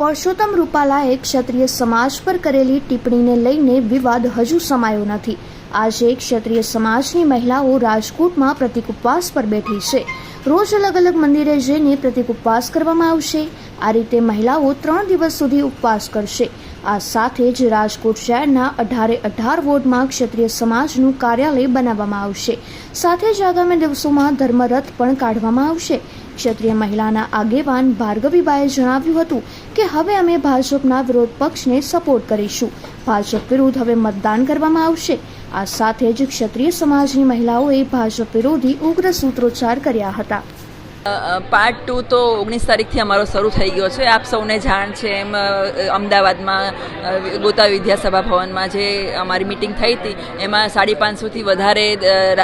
પરસોત્તમ રૂપાલાએ ક્ષત્રિય સમાજ પર કરેલી ટિપ્પણીને લઈને વિવાદ હજુ સમાયો નથી. આજે ક્ષત્રિય સમાજની મહિલાઓ રાજકોટમાં પ્રતિક ઉપવાસ પર બેઠી છે. રોજ અલગ અલગ મંદિરે જઈને પ્રતિક ઉપવાસ કરવામાં આવશે. આ રીતે મહિલાઓ ત્રણ દિવસ સુધી ઉપવાસ કરશે. આ સાથે જ રાજકોટ શહેરના અઢારે અઢાર વોર્ડમાં ક્ષત્રિય સમાજનું કાર્યાલય બનાવવામાં આવશે. સાથે જ આગામી દિવસોમાં ધર્મરથ પણ કાઢવામાં આવશે. ક્ષત્રિય મહિલાના આગેવાન ભાર્ગવીબાએ જણાવ્યું હતું કે હવે અમે ભાજપના વિરોધ પક્ષને સપોર્ટ કરીશું. ભાજપ વિરુદ્ધ હવે મતદાન કરવામાં આવશે. આ સાથે જ ક્ષત્રિય સમાજની મહિલાઓએ ભાજપ વિરોધી ઉગ્ર સૂત્રોચ્ચાર કર્યા હતા. પાર્ટ ટુ તો ઓગણીસ તારીખથી અમારો શરૂ થઈ ગયો છે. આપ સૌને જાણ છે એમ અમદાવાદમાં ગોતા વિદ્યાસભા ભવનમાં જે અમારી મિટિંગ થઈ હતી, એમાં સાડી પાંચસોથી વધારે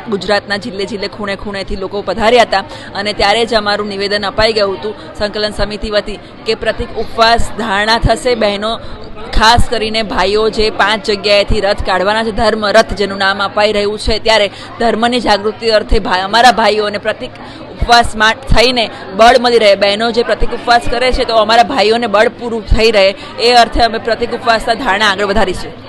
ગુજરાતના જિલ્લે જિલ્લે ખૂણે ખૂણેથી લોકો પધાર્યા હતા. અને ત્યારે જ અમારું નિવેદન અપાઈ ગયું હતું સંકલન સમિતિ વતી કે પ્રતિક ઉપવાસ ધારણા થશે બહેનો ખાસ કરીને ભાઈઓ જે પાંચ જગ્યાએથી રથ કાઢવાના છે ધર્મ રથ જેનું નામ અપાઈ રહ્યું છે ત્યારે ધર્મની જાગૃતિ અર્થે અમારા ભાઈઓને પ્રતિક ઉપવાસમાં થઈને બળ મળી રહે. બહેનો જે પ્રતિક ઉપવાસ કરે છે તો અમારા ભાઈઓને બળ પૂરું થઈ રહે. એ અર્થે અમે પ્રતિક ઉપવાસના ધારણા આગળ વધારીશું. અ,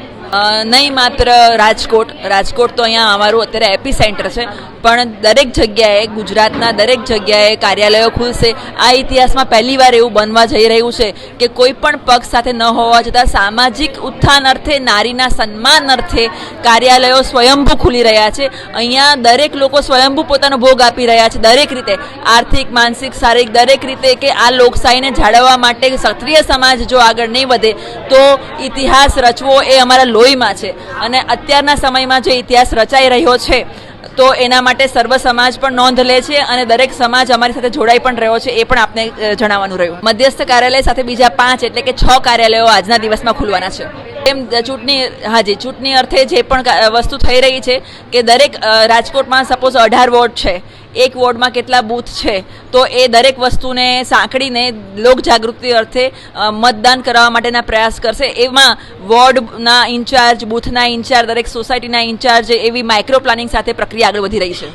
નહીં માત્ર રાજકોટ. રાજકોટ તો અહીંયા અમારું અત્યારે એપી સેન્ટર છે. પણ દરેક જગ્યાએ, ગુજરાતના દરેક જગ્યાએ કાર્યાલયો ખુલશે. આ ઇતિહાસમાં પહેલીવાર એવું બનવા જઈ રહ્યું છે કે કોઈ પણ પક્ષ સાથે ન હોવા છતાં સામાજિક ઉત્થાન અર્થે, નારીના સન્માન અર્થે કાર્યાલયો સ્વયંભૂ ખુલી રહ્યા છે. અહીંયા દરેક લોકો સ્વયંભૂ પોતાનો ભોગ આપી રહ્યા છે દરેક રીતે. આર્થિક, માનસિક, શારીરિક દરેક રીતે કે આ લોકશાહીને જાળવવા માટે ક્ષત્રિય સમાજ જો આગળ નહીં વધે, તો ઇતિહાસ રચવો એ અમારા લોહીમાં છે. અને અત્યારના સમયમાં જે ઇતિહાસ રચાઈ રહ્યો છે, તો એના માટે સર્વ સમાજ પણ નોંધ લે છે અને દરેક સમાજ અમારી સાથે જોડાઈ પણ રહ્યો છે, એ પણ આપને જણાવવાનું રહ્યું. મધ્યસ્થ કાર્યાલય સાથે બીજા પાંચ એટલે કે છ કાર્યાલયો આજના દિવસમાં ખુલવાના છે. એમ ચૂંટણી હાજી ચૂંટણી અર્થે જે પણ વસ્તુ થઈ રહી છે કે દરેક રાજકોટમાં સપોઝ અઢાર વોર્ડ છે એક વોર્ડમાં કેટલા બૂથ છે, તો એ દરેક વસ્તુને સાંકળીને લોક જાગૃતિ અર્થે મતદાન કરાવવા માટેના પ્રયાસ કરશે. એમાં વોર્ડના ઇન્ચાર્જ, બૂથના ઇન્ચાર્જ, દરેક સોસાયટીના ઇન્ચાર્જ એવી માઇક્રો પ્લાનિંગ સાથે પ્રક્રિયા આગળ વધી રહી છે.